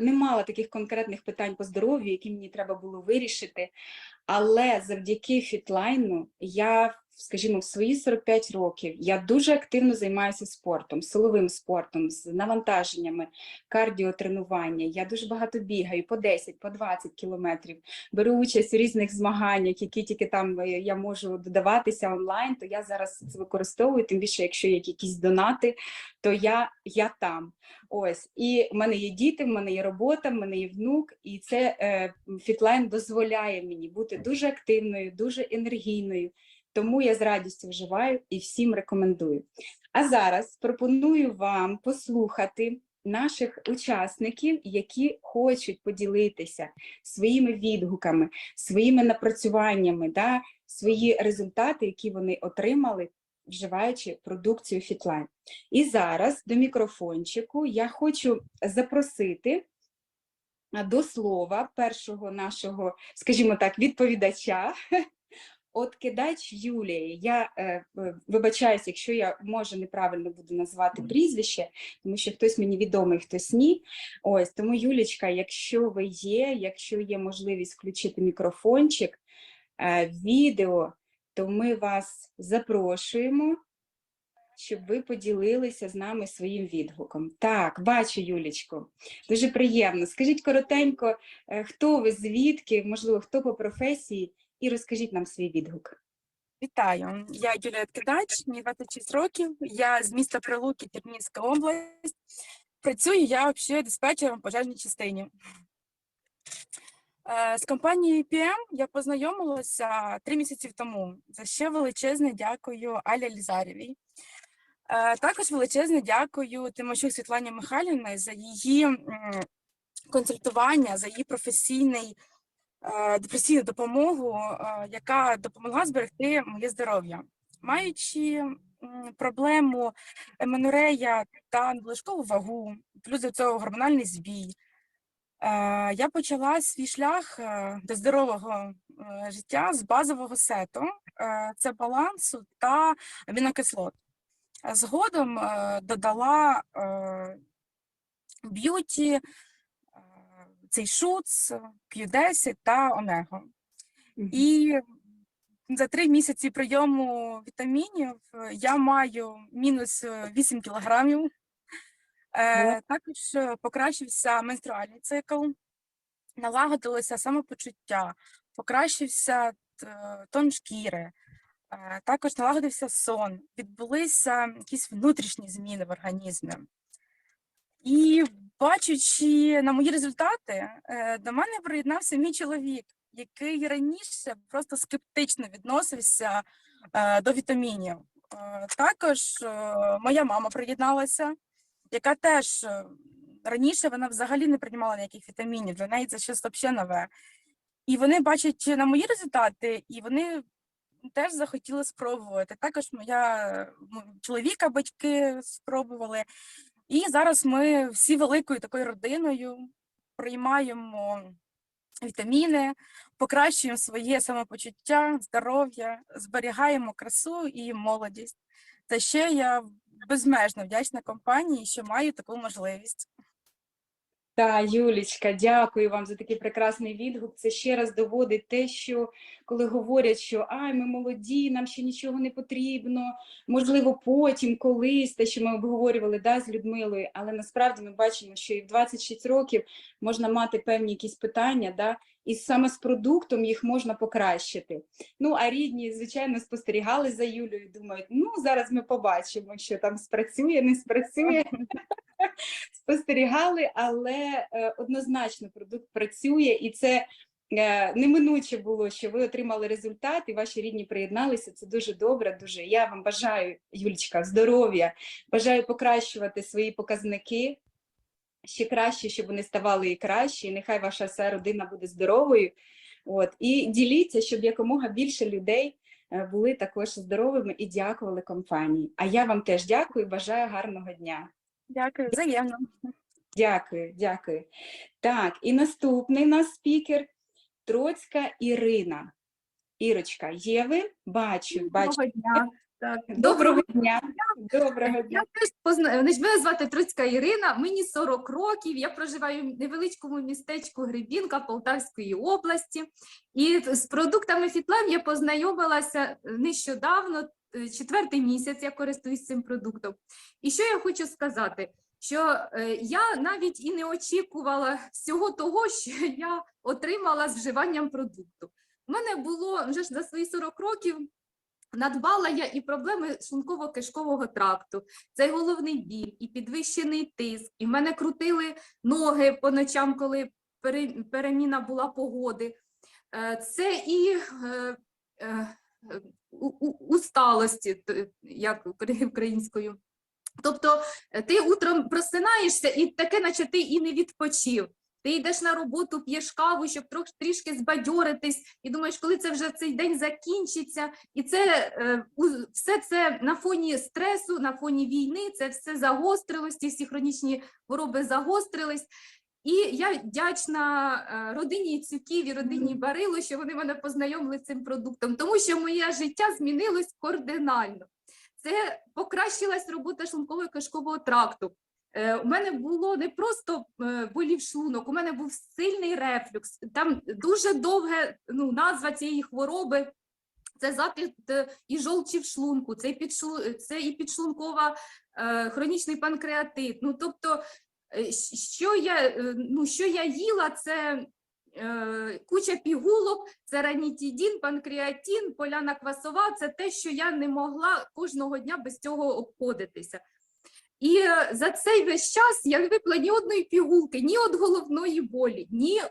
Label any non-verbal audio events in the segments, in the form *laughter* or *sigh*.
не мала таких конкретних питань по здоров'ю, які мені треба було вирішити. Але завдяки фітлайну я, скажімо, в свої 45 років я дуже активно займаюся спортом, силовим спортом, з навантаженнями, кардіотренування. Я дуже багато бігаю по 10, по 20 кілометрів. Беру участь у різних змаганнях, які тільки там е, я можу додаватися онлайн. То я зараз це використовую. Тим більше, якщо є якісь донати, то я, я там. Ось і в мене є діти, в мене є робота, в мене є внук, і це е, фітлайн дозволяє мені бути дуже активною, дуже енергійною. Тому я з радістю вживаю і всім рекомендую. А зараз пропоную вам послухати наших учасників, які хочуть поділитися своїми відгуками, своїми напрацюваннями, да, свої результати, які вони отримали, вживаючи продукцію Фітлайн. І зараз до мікрофончику я хочу запросити до слова першого нашого, скажімо так, відповідача. От кидач Юлії, я е, вибачаюсь, якщо я може неправильно буду назвати прізвище, тому що хтось мені відомий, хтось ні. Ось тому, Юлічка, якщо ви є, якщо є можливість включити мікрофончик, е, відео, то ми вас запрошуємо, щоб ви поділилися з нами своїм відгуком. Так, бачу, Юлічко, дуже приємно. Скажіть коротенько, е, хто ви, звідки, можливо, хто по професії, і розкажіть нам свій відгук. Вітаю, я Юлія Ткидач, мені 26 років. Я з міста Прилуки, Тернівська область. Працюю я взагалі диспетчером в пожежній частині. Е, З компанією PM я познайомилася три місяці тому. За ще величезне дякую Алі Лізарєвій. Е, Також величезне дякую Тимощук Світлані Михайлівні за її консультування, за її професійний е, професійну допомогу, е, яка допомогла зберегти моє здоров'я. Маючи проблему еменорея та надлишкову вагу, плюс до цього гормональний збій, е, я почала свій шлях до здорового життя з базового сету, це балансу та амінокислот. Згодом додала б'юті, цей шуц, Q10 та Омего. І за три місяці прийому вітамінів е, я маю мінус е, 8 кілограмів. Е, також е, покращився менструальний цикл, налагодилося самопочуття, покращився тон шкіри, е, також налагодився сон, відбулися якісь внутрішні зміни в організмі. І бачачи на мої результати, е, до мене приєднався мій чоловік, який раніше просто скептично відносився е, до вітамінів. Е, Також моя мама приєдналася, яка теж раніше вона взагалі не приймала ніяких вітамінів, для неї це щось взагалі нове. І вони бачать на мої результати, і вони теж захотіли спробувати. Також моя чоловіка батьки спробували. І зараз ми всі великою такою родиною приймаємо вітаміни, покращуємо своє самопочуття, здоров'я, зберігаємо красу і молодість. Та ще я безмежно вдячна компанії, що маю таку можливість. Та, Юлічка, дякую вам за такий прекрасний відгук. Це ще раз доводить те, що коли говорять, що ай, ми молоді, нам ще нічого не потрібно, можливо, потім, колись, те, що ми обговорювали да, з Людмилою, але насправді ми бачимо, що і в 26 років можна мати певні якісь питання, да, і саме з продуктом їх можна покращити. Ну, а рідні, звичайно, спостерігали за Юлею, думають, ну, зараз ми побачимо, що там спрацює, не спрацює. *laughs* Спостерігали, але е, однозначно продукт працює, і це е, неминуче було, що ви отримали результат, і ваші рідні приєдналися. Це дуже добре. Дуже я вам бажаю, Юлічка, здоров'я, бажаю покращувати свої показники. Ще краще, щоб вони ставали і краще, і нехай ваша вся родина буде здоровою. От і діліться, щоб якомога більше людей е, були також здоровими і дякували компанії. А я вам теж дякую, бажаю гарного дня. Дякую, взаємно. Дякую, дякую. Так, і наступний у нас спікер Троцька Ірина. Ірочка, є ви? Бачу, бачу. Доброго дня. Так, Доброго дня. Доброго дня. Я теж позна... Мене звати Троцька Ірина, мені 40 років. Я проживаю в невеличкому містечку Гребінка Полтавської області. І з продуктами Фітлайм я познайомилася нещодавно, е, четвертий місяць я користуюсь цим продуктом. І що я хочу сказати? Що е, я навіть і не очікувала всього того, що я отримала з вживанням продукту. У мене було вже ж за свої 40 років. Надбала я і проблеми шлунково-кишкового тракту, це головний біль, і підвищений тиск. І в мене крутили ноги по ночам, коли переміна була погоди. Е, Це і е, е, усталості, як українською. Тобто ти утром просинаєшся, і таке, наче ти і не відпочив. Ти йдеш на роботу, п'єш каву, щоб трішки збадьоритись, і думаєш, коли це вже цей день закінчиться. І це е, все це на фоні стресу, на фоні війни, це все загострилось, ці всі хронічні хвороби загострились. І я вдячна е, родині Яцюків і родині Барило, що вони мене познайомили з цим продуктом, тому що моє життя змінилось кардинально. Це покращилась робота шлунково-кишкового тракту. Е, У мене було не просто е, болів шлунок, у мене був сильний рефлюкс. Там дуже довга ну, назва цієї хвороби. Це запит е, і жовчі в шлунку, це і, підшлу, це і підшлункова хронічний панкреатит. Ну, тобто, що я, ну, що я їла, це куча пігулок, це ранітідін, панкреатин, поляна квасова, це те, що я не могла кожного дня без цього обходитися. І за цей весь час я не випила ні одної пігулки, ні від головної болі, ні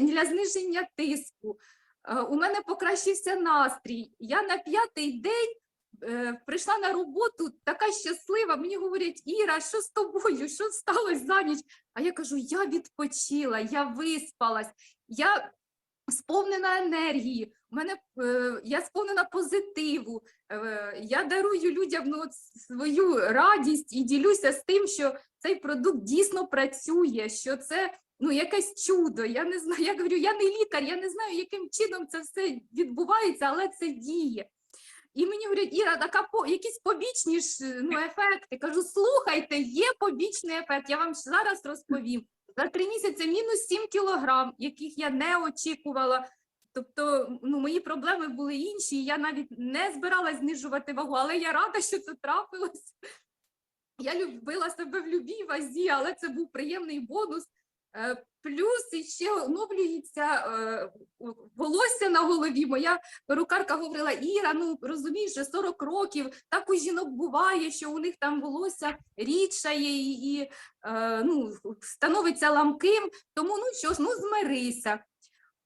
для зниження тиску. Е, У мене покращився настрій. Я на п'ятий день е, прийшла на роботу така щаслива. Мені говорять, Іра, що з тобою? Що сталося за ніч? А я кажу: я відпочила, я виспалась, я сповнена енергії. У мене е, я сповнена позитиву. Е, я дарую людям ну, свою радість і ділюся з тим, що цей продукт дійсно працює, що це ну якесь чудо. Я не знаю. Я говорю, я не лікар, я не знаю, яким чином це все відбувається, але це діє. І мені говорять, Іра, така по якісь побічні ж ну, ефекти. Кажу, слухайте, є побічний ефект. Я вам зараз розповім. За три місяці мінус 7 кілограм, яких я не очікувала. Тобто, ну, мої проблеми були інші. Я навіть не збиралась знижувати вагу, але я рада, що це трапилось. Я любила себе в любій вазі, але це був приємний бонус. Плюс ще оновлюється е, волосся на голові. Моя перукарка говорила: Іра, ну розумієш, вже 40 років. Так у жінок буває, що у них там волосся рідшає і, е, ну, становиться ламким. Тому ну що ж, ну змирися.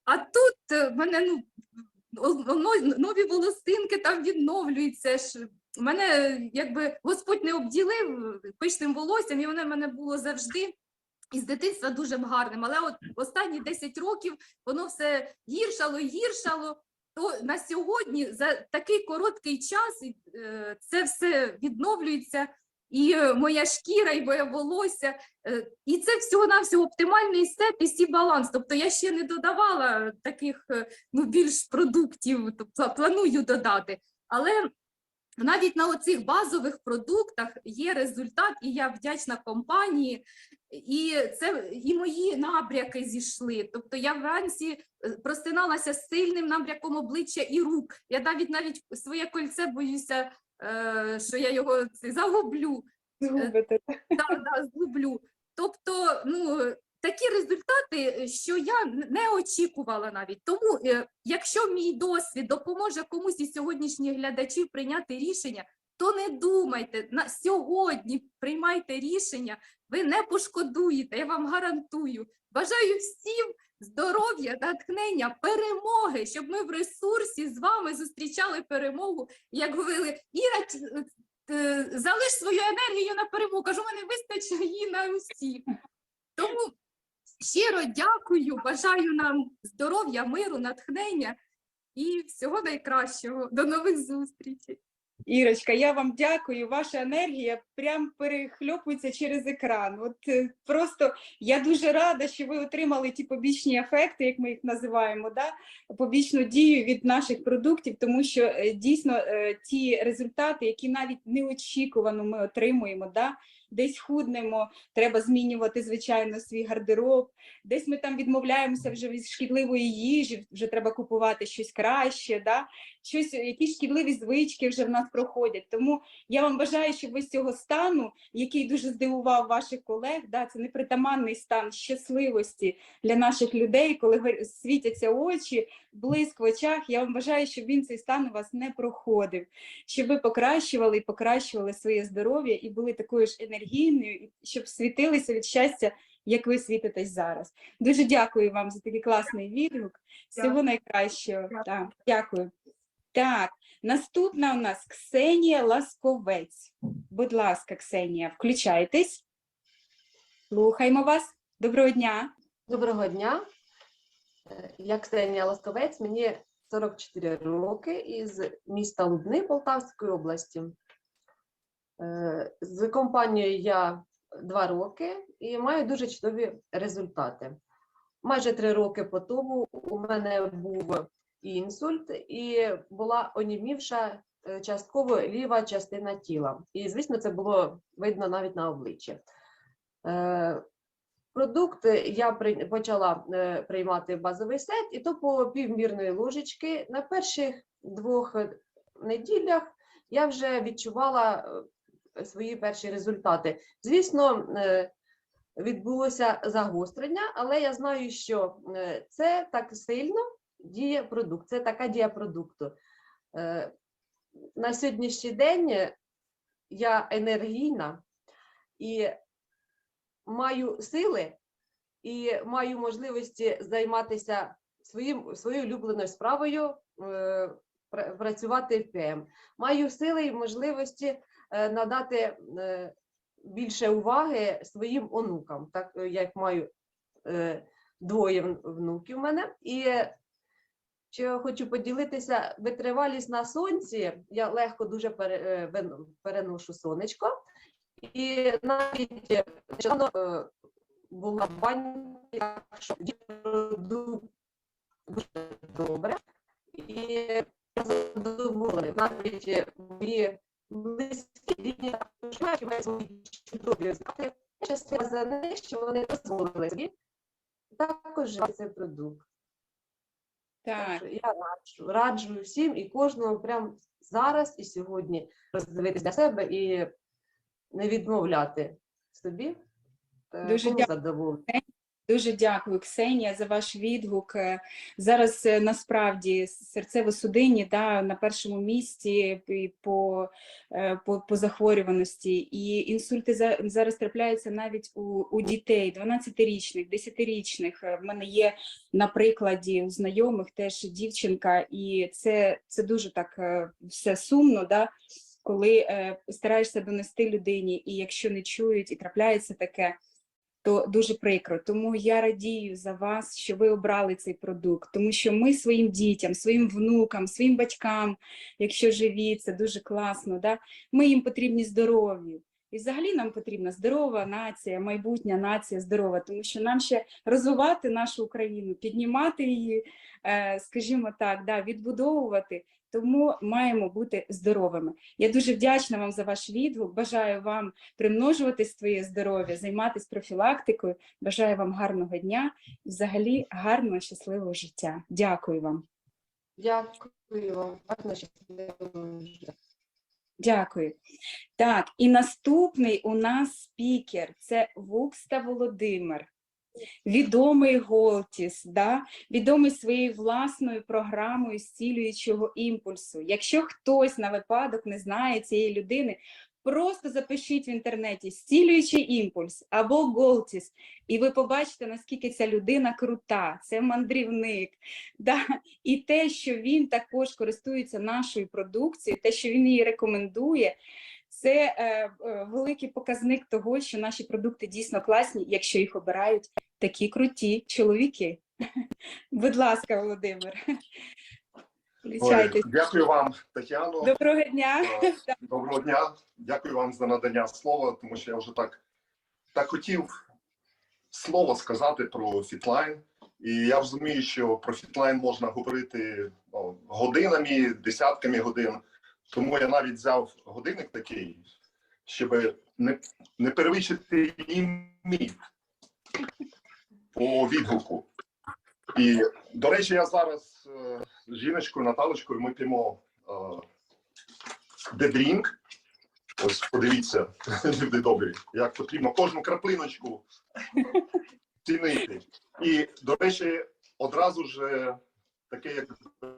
А тут е, в мене ну, нові волосинки там відновлюються. ж. Мене якби Господь не обділив пишним волоссям, і воно в мене було завжди. І з дитинства дуже гарним, але от останні 10 років воно все гіршало гіршало. То на сьогодні за такий короткий час е, це все відновлюється, і е, моя шкіра, і моє волосся, е, і це всього навсього оптимальний сет і сі баланс. Тобто я ще не додавала таких ну, більш продуктів, тобто планую додати. Але навіть на оцих базових продуктах є результат, і я вдячна компанії. І це і мої набряки зійшли. Тобто я вранці е, просиналася з сильним набряком обличчя і рук. Я навіть навіть своє кольце боюся, е, що я його загублю Згубите. да, да, згублю. Тобто, ну такі результати, е, що я не очікувала навіть. Тому, е, якщо мій досвід допоможе комусь із сьогоднішніх глядачів прийняти рішення, то не думайте на сьогодні приймайте рішення, ви не пошкодуєте, я вам гарантую. Бажаю всім здоров'я, натхнення, перемоги, щоб ми в ресурсі з вами зустрічали перемогу. Як говорили, Іра, залиш свою енергію на перемогу. Кажу, мене вистачить її на усіх. Тому щиро дякую, бажаю нам здоров'я, миру, натхнення і всього найкращого. До нових зустрічей. Ірочка, я вам дякую. Ваша енергія прям перехльопується через екран. От е, просто я дуже рада, що ви отримали ті побічні ефекти, як ми їх називаємо, да? побічну дію від наших продуктів, тому що е, дійсно е, ті результати, які навіть неочікувано ми отримуємо, да? Десь худнемо, треба змінювати звичайно свій гардероб, десь ми там відмовляємося вже від шкідливої їжі, вже треба купувати щось краще. Да? щось, якісь шкідливі звички вже в нас проходять. Тому я вам бажаю, щоб ви з цього стану, який дуже здивував ваших колег, да, це непритаманний стан щасливості для наших людей, коли світяться очі, блиск в очах. Я вам бажаю, щоб він цей стан у вас не проходив, щоб ви покращували і покращували своє здоров'я і були такою ж енергійною, і щоб світилися від щастя. Як ви світитесь зараз. Дуже дякую вам за такий класний відгук. Всього найкращого. Так, дякую. Так, наступна у нас Ксенія Ласковець. Будь ласка, Ксенія, включайтесь. Слухаємо вас. Доброго дня. Доброго дня. Е, Я Ксенія Ласковець, мені 44 роки із міста Лубни Полтавської області. Е, З компанією я два роки і маю дуже чудові результати. Майже три роки по тому у мене був інсульт і була онімівша е, частково ліва частина тіла. І, звісно, це було видно навіть на обличчі. Продукти я почала е, приймати базовий сет, і то по півмірної ложечки. На перших двох е, неділях я вже відчувала е, свої перші результати. Звісно, відбулося загострення, але я знаю, що це так сильно діє продукт, це така дія продукту. На сьогоднішній день я енергійна і маю сили і маю можливості займатися своїм своєю улюбленою справою, е, працювати в ПМ. Маю сили і можливості е, надати е, більше уваги своїм онукам, так як маю двоє внуків в мене. І що хочу поділитися, витривалість на сонці, я легко дуже пере, переношу сонечко. І навіть нещодавно е, була баня, що продукт дуже добре. І я задоволена. Навіть мої близькі рідні також мають свої чудові результати. Частина за них, що вони дозволили собі також цей продукт. Так, я раджу, раджу всім і кожному прямо зараз і сьогодні роздивитися для себе і не відмовляти собі. е, Дуже дякую. задоволення. дуже дякую, Ксенія, за ваш відгук. Е, Зараз е, насправді серцево-судинні да, на першому місці по, по, по захворюваності. І інсульти за- зараз трапляються навіть у, у дітей 12-річних, 10-річних. Е, В мене є на прикладі у знайомих теж дівчинка, і це, це дуже так все сумно. Да? Коли е, стараєшся донести людині, і якщо не чують, і трапляється таке, то дуже прикро. Тому я радію за вас, що ви обрали цей продукт, тому що ми своїм дітям, своїм внукам, своїм батькам, якщо живі, це дуже класно. Да? Ми їм потрібні здорові. І взагалі нам потрібна здорова нація, майбутня нація здорова, тому що нам ще розвивати нашу Україну, піднімати її, е, скажімо так, да, відбудовувати. Тому маємо бути здоровими. Я дуже вдячна вам за ваш відгук. Бажаю вам примножувати своє здоров'я, займатися профілактикою. Бажаю вам гарного дня і взагалі гарного щасливого життя. Дякую вам. Дякую вам. Гарно щасливого. Дякую. Так, і наступний у нас спікер це Вукста Володимир. Відомий Голтіс, да? відомий своєю власною програмою зцілюючого імпульсу. Якщо хтось на випадок не знає цієї людини, просто запишіть в інтернеті зцілюючий імпульс або Голтіс, і ви побачите, наскільки ця людина крута, це мандрівник. Да? І те, що він також користується нашою продукцією, те, що він її рекомендує, це е, е, великий показник того, що наші продукти дійсно класні, якщо їх обирають такі круті чоловіки. *laughs* Будь ласка, Володимир. Включайтесь. Дякую вам, Тетяно. Доброго дня. Е, Доброго дня. Дякую вам за надання слова, тому що я вже так, так хотів слово сказати про фітлайн. І я розумію, що про фітлайн можна говорити ну, годинами, десятками годин. Тому я навіть взяв годинник такий, щоб не, не перевищити ліміт по відгуку. І, до речі, я зараз е, жіночкою Наталочкою ми п'ємо The Drink. Ось подивіться, *laughs* люди добрі, як потрібно кожну краплиночку *laughs* цінити. І, до речі, одразу ж е, таке, як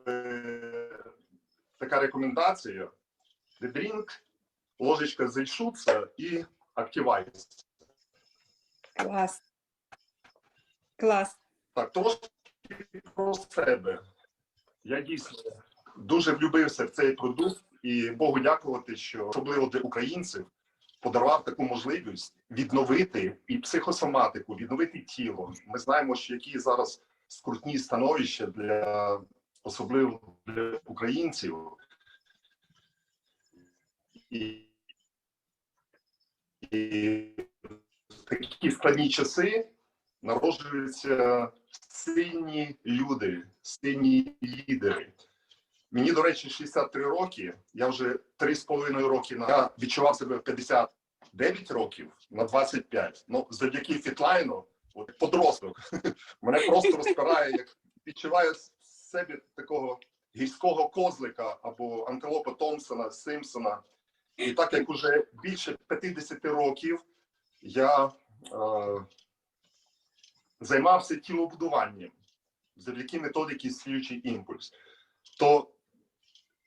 е, така рекомендація: The Drink, ложечка зельшуца і Activise. Клас. Клас. Так, трошки про себе. Я дійсно дуже влюбився в цей продукт і Богу дякувати, що особливо для українців подарував таку можливість відновити і психосоматику, відновити тіло. Ми знаємо, що які зараз скрутні становища для особливо для українців. І, і в такі складні часи народжуються сильні люди, сильні лідери. Мені, до речі, 63 роки. Я вже 3,5 роки на відчував себе в 59 років на 25. Ну, завдяки фітлайну, от подросток, *laughs* мене просто розпирає, як відчуваю з себе такого гірського козлика або антилопа Томпсона, Симпсона. І так як уже більше 50 років я е, займався тілобудуванням завдяки методики слідчий імпульс, то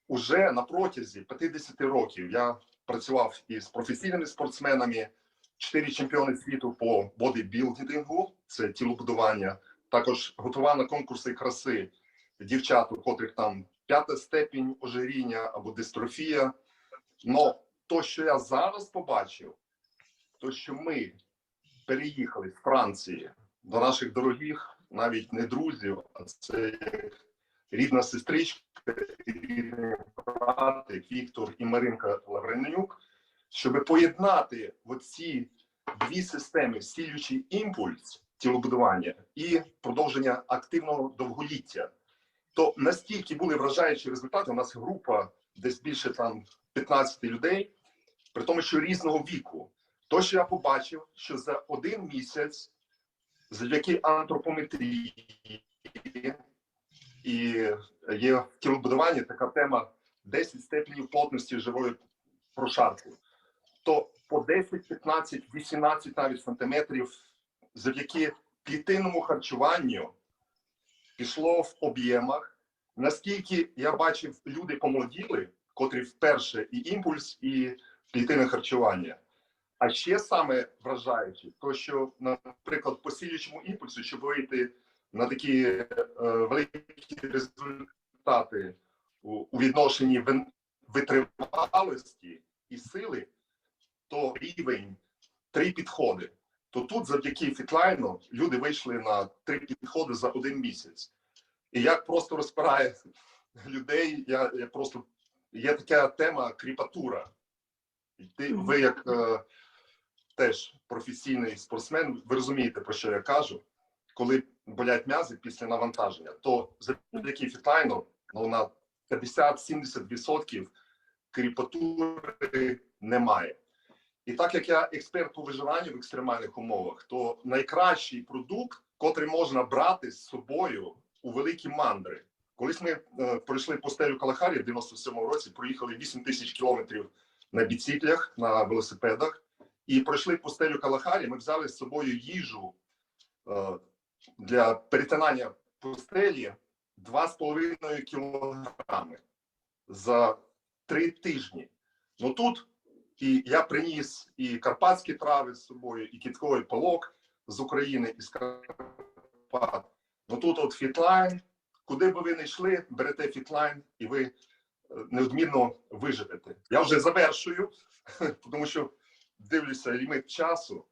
уже на протязі 50 років я працював із професійними спортсменами, чотири чемпіони світу по бодибілдингу, це тілобудування, також готував на конкурси краси дівчат, у котрих там п'ята степінь ожиріння або дистрофія. Но то, що я зараз побачив, то що ми переїхали з Франції до наших дорогих, навіть не друзів, а це рідна сестричка, рідний братик Віктор і Маринка Лавренюк, щоб поєднати оці дві системи стілючий імпульс тілобудування і продовження активного довголіття. То настільки були вражаючі результати. У нас група десь більше там 15 людей, при тому, що різного віку. То, що я побачив, що за один місяць, завдяки антропометрії і є в тілобудуванні така тема 10 степенів плотності живої прошарку, то по 10, 15, 18 навіть сантиметрів завдяки клітинному харчуванню пішло в об'ємах. Наскільки я бачив, люди помолоділи, котрі вперше і імпульс, і клітинне харчування. А ще саме вражаюче, то що, наприклад, по сілючому імпульсу, щоб вийти на такі е, великі результати у, у відношенні витривалості і сили, то рівень три підходи. То тут, завдяки фітлайну, люди вийшли на три підходи за один місяць. І як просто розпирає людей, я, я просто є така тема кріпатура. Ти, ви, як е, теж професійний спортсмен, ви розумієте, про що я кажу. Коли болять м'язи після навантаження, то завдяки фітлайну ну, на 50-70% кріпатури немає. І так як я експерт по виживанню в екстремальних умовах, то найкращий продукт, котрий можна брати з собою у великі мандри. Колись ми е, пройшли по стелю Калахарі в 97-му році, проїхали 8 тисяч кілометрів на біциклях, на велосипедах, і пройшли по стелю Калахарі. Ми взяли з собою їжу е, для перетинання пустелі 2,5 кілограми за три тижні. Ну тут і я приніс і карпатські трави з собою, і кітковий полок з України, із Карпат. Ну тут от фітлайн. Куди би ви не йшли, берете фітлайн, і ви е, неодмінно виживете. Я вже завершую, *laughs* тому що дивлюся ліміт часу.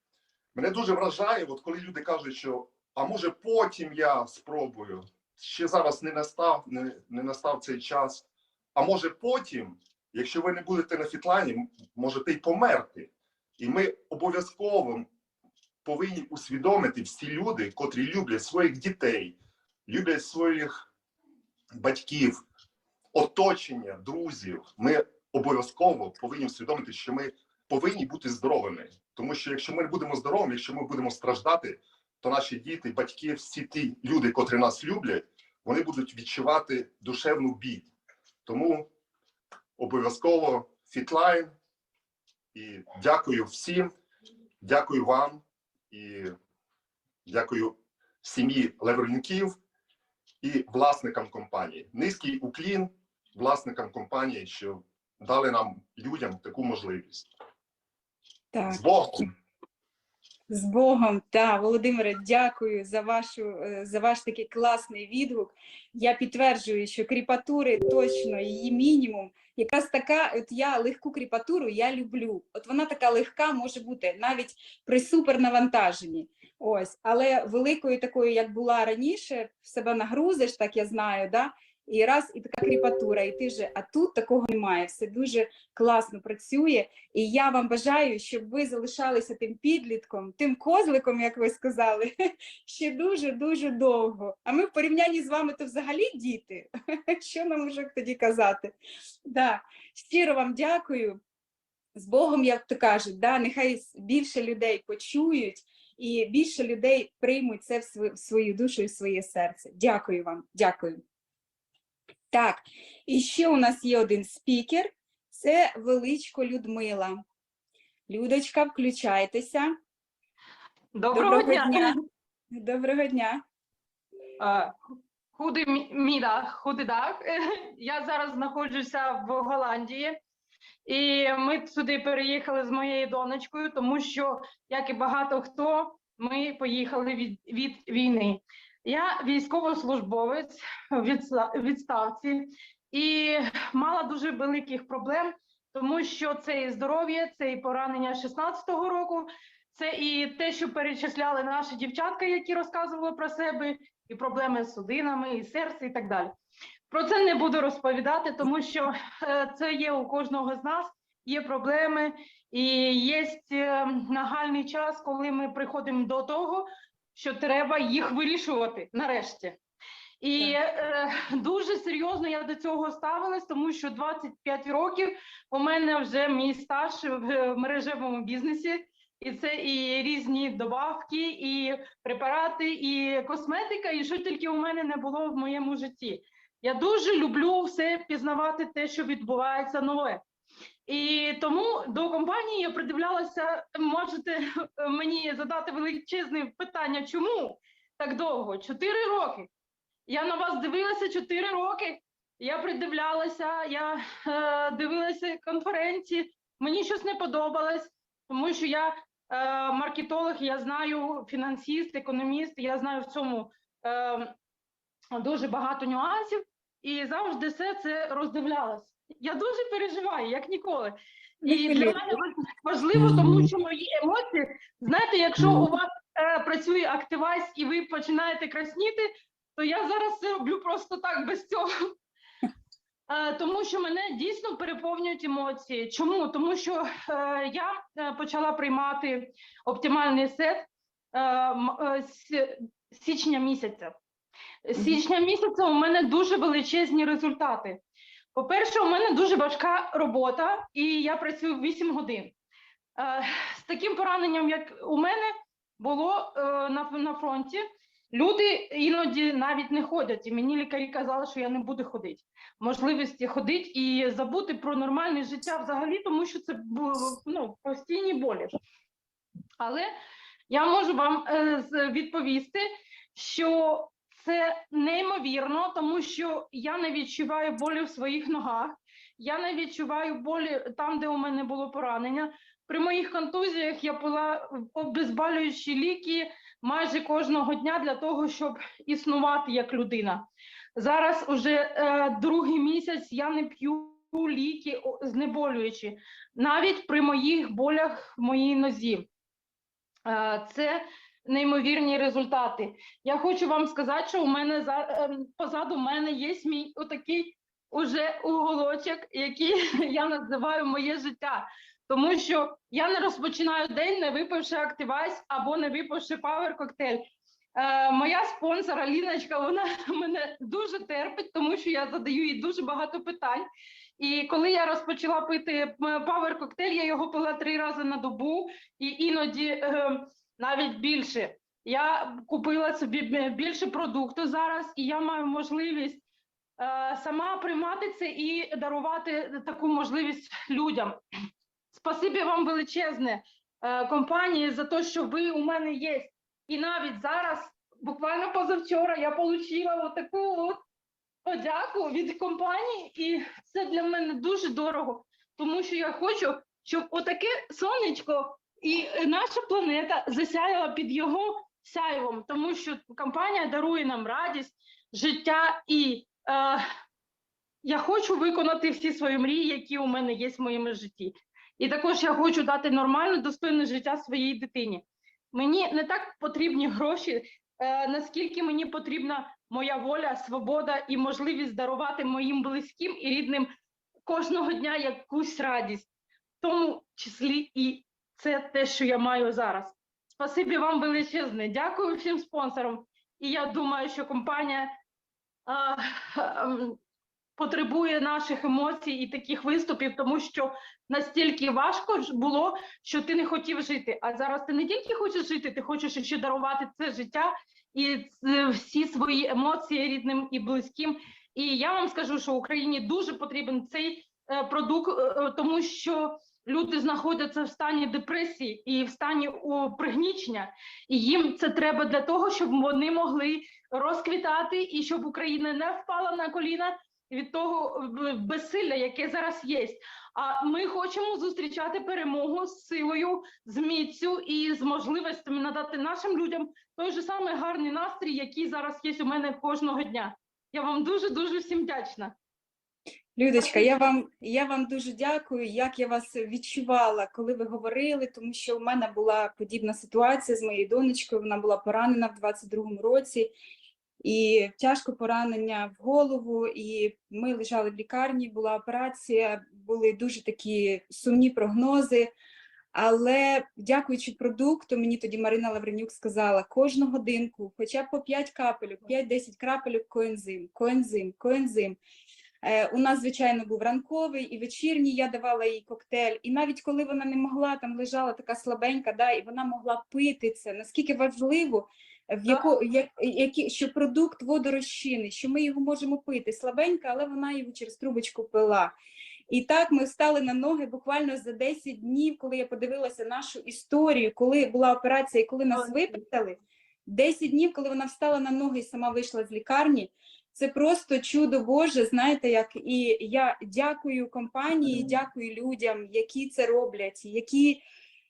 Мене дуже вражає, от коли люди кажуть, що а може потім я спробую. ще зараз не настав, не, не настав цей час. А може потім, якщо ви не будете на фітлайні, можете й померти. І ми обов'язково повинні усвідомити всі люди, котрі люблять своїх дітей, люблять своїх батьків, оточення, друзів. Ми обов'язково повинні усвідомити, що ми повинні бути здоровими. Тому що якщо ми будемо здоровими, якщо ми будемо страждати, то наші діти, батьки, всі ті люди, котрі нас люблять, вони будуть відчувати душевну біль. Тому обов'язково фітлайн. І дякую всім, дякую вам і дякую сім'ї Левренюків і власникам компанії. Низький уклін власникам компанії, що дали нам людям таку можливість. Так. З Богом! З Богом, та Володимире, дякую за вашу е, за ваш такий класний відгук. Я підтверджую, що кріпатури точно її мінімум. Якраз така, от я легку кріпатуру я люблю. От вона така легка може бути навіть при супернавантаженні. Ось, але великою такою, як була раніше, в себе нагрузиш, так я знаю, да? І раз і така кріпатура, і ти вже, а тут такого немає. Все дуже класно працює. І я вам бажаю, щоб ви залишалися тим підлітком, тим козликом, як ви сказали, *laughs* ще дуже дуже довго. А ми в порівнянні з вами то взагалі діти. *laughs* Що нам уже тоді казати? Да. Щиро вам дякую. З Богом, як то кажуть, да, нехай більше людей почують і більше людей приймуть це в свою душу і в своє серце. Дякую вам, дякую. Так, і ще у нас є один спікер. Це величко Людмила. Людочка, включайтеся. Доброго, дня. Доброго дня. Е, Goedemiddag, goedendag. Я зараз знаходжуся в Голландії, і ми сюди переїхали з моєю донечкою, тому що, як і багато хто, ми поїхали від, від війни. Я військовослужбовець в відставці і мала дуже великих проблем, тому що це і здоров'я, це і поранення 16-го року, це і те, що перечисляли наші дівчатка, які розказували про себе, і проблеми з судинами, і серце, і так далі. Про це не буду розповідати, тому що е, це є у кожного з нас, є проблеми, і є е, нагальний час, коли ми приходимо до того, що треба їх вирішувати нарешті. І е, дуже серйозно я до цього ставилась, тому що 25 років у мене вже мій стаж в мережевому бізнесі, і це і різні добавки, і препарати, і косметика, і що тільки у мене не було в моєму житті. Я дуже люблю все пізнавати те, що відбувається нове. І тому до компанії я придивлялася, можете *laughs* мені задати величезне питання, чому так довго? Чотири роки. Я на вас дивилася чотири роки. Я придивлялася, я е, дивилася конференції, мені щось не подобалось, тому що я е, маркетолог, я знаю фінансист, економіст, я знаю в цьому е, дуже багато нюансів, і завжди все це роздивлялась. Я дуже переживаю, як ніколи. І для мене важливо, тому що мої емоції, знаєте, якщо у вас е, працює активайз і ви починаєте красніти, то я зараз це роблю просто так без цього. *laughs* Е, Тому що мене дійсно переповнюють емоції. Чому? Тому що е, я е, почала приймати оптимальний сет е, е, з січня місяця. З Січня місяця у мене дуже величезні результати. По-перше, у мене дуже важка робота, і я працюю 8 годин. Е, З таким пораненням, як у мене було е, на, фронті, люди іноді навіть не ходять. І мені лікарі казали, що я не буду ходити. Можливості ходити і забути про нормальне життя взагалі, тому що це ну, постійні болі. Але я можу вам е, відповісти, що це неймовірно, тому що я не відчуваю болі в своїх ногах, я не відчуваю болі там, де у мене було поранення. При моїх контузіях я пила обезболюючі ліки майже кожного дня для того, щоб існувати як людина. Зараз уже е, другий місяць я не п'ю ліки знеболюючі, навіть при моїх болях в моїй нозі. Е, Це неймовірні результати. Я хочу вам сказати, що у мене за ем, позаду мене є мій отакий уже уголочок, який *laughs* я називаю моє життя. Тому що я не розпочинаю день, не випивши активайс або не випивши павер коктейль. Е, моя спонсор Аліночка, вона *laughs* мене дуже терпить, тому що я задаю їй дуже багато питань. І коли я розпочала пити павер коктейль, я його пила три рази на добу і іноді е, навіть більше. Я купила собі більше продукту зараз, і я маю можливість е, сама приймати це і дарувати таку можливість людям. Спасибі вам величезне е, компанії за те, що ви у мене є. І навіть зараз, буквально позавчора, я отримала таку от подяку від компанії, і це для мене дуже дорого, тому що я хочу, щоб отаке сонечко і наша планета засяяла під його сяйвом, тому що компанія дарує нам радість, життя і е, я хочу виконати всі свої мрії, які у мене є в моєму житті. І також я хочу дати нормальне, достойне життя своїй дитині. Мені не так потрібні гроші, е, наскільки мені потрібна моя воля, свобода і можливість дарувати моїм близьким і рідним кожного дня якусь радість, в тому числі і це те, що я маю зараз. Спасибі вам величезне. Дякую всім спонсорам. І я думаю, що компанія а, ем, потребує наших емоцій і таких виступів, тому що настільки важко було, що ти не хотів жити. А зараз ти не тільки хочеш жити, ти хочеш ще дарувати це життя і ц- всі свої емоції рідним і близьким. І я вам скажу, що Україні дуже потрібен цей е, продукт, е, е, тому що люди знаходяться в стані депресії і в стані пригнічення, і їм це треба для того, щоб вони могли розквітати і щоб Україна не впала на коліна від того безсилля, яке зараз є. А ми хочемо зустрічати перемогу з силою, з міцю і з можливостями надати нашим людям той же самий гарний настрій, який зараз є у мене кожного дня. Я вам дуже дуже всім вдячна. Людочка, я вам, я вам дуже дякую, як я вас відчувала, коли ви говорили, тому що в мене була подібна ситуація з моєю донечкою. Вона була поранена в 22-му році, і тяжко поранення в голову. І ми лежали в лікарні, була операція, були дуже такі сумні прогнози. Але дякуючи продукту, мені тоді Марина Лавренюк сказала, кожну годинку, хоча б по 5 капелюк, 5-10 крапелюк коензим, коензим, коензим. Е, У нас, звичайно, був ранковий і вечірній. Я давала їй коктейль. І навіть коли вона не могла, там лежала така слабенька, да, і вона могла пити це. Наскільки важливо, в яко, як, які, що продукт водорозчинний, що ми його можемо пити. Слабенька, але вона його через трубочку пила. І так ми встали на ноги буквально за 10 днів, коли я подивилася нашу історію, коли була операція і коли нас виписали. 10 днів, коли вона встала на ноги і сама вийшла з лікарні. Це просто чудо Боже, знаєте, як і я дякую компанії, дякую людям, які це роблять, які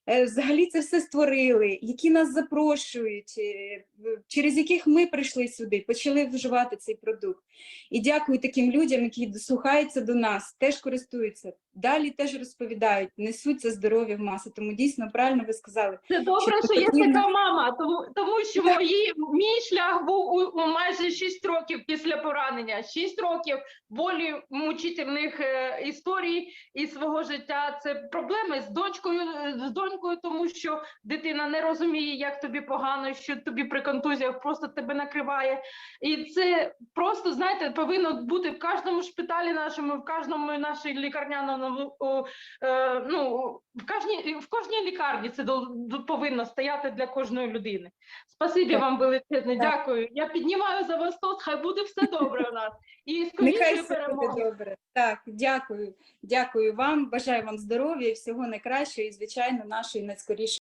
взагалі це все створили, які нас запрошують, е, через яких ми прийшли сюди, почали вживати цей продукт. І дякую таким людям, які дослухаються до нас, теж користуються, далі теж розповідають, несуть це здоров'я в маси. Тому дійсно правильно ви сказали. Це добре, Що що є така мама, тому, тому що мої, мій шлях був у, у майже 6 років після поранення. 6 років болі мучительних е, історій і свого життя. Це проблеми з дочкою, е, з донькою, тому що дитина не розуміє, як тобі погано, що тобі при контузіях просто тебе накриває. І це просто знаєте, повинно бути в кожному шпиталі нашому, в кожному нашій лікарняному е, ну, в кожній в кожній лікарні це повинно стояти для кожної людини. Спасибі Так. вам величезне, дякую. Я піднімаю за вас тост, хай буде все добре у нас. І Нехай все перемоги. буде добре. Так, дякую. Дякую вам. Бажаю вам здоров'я і всього найкращого, і звичайно, нашої найскорішої.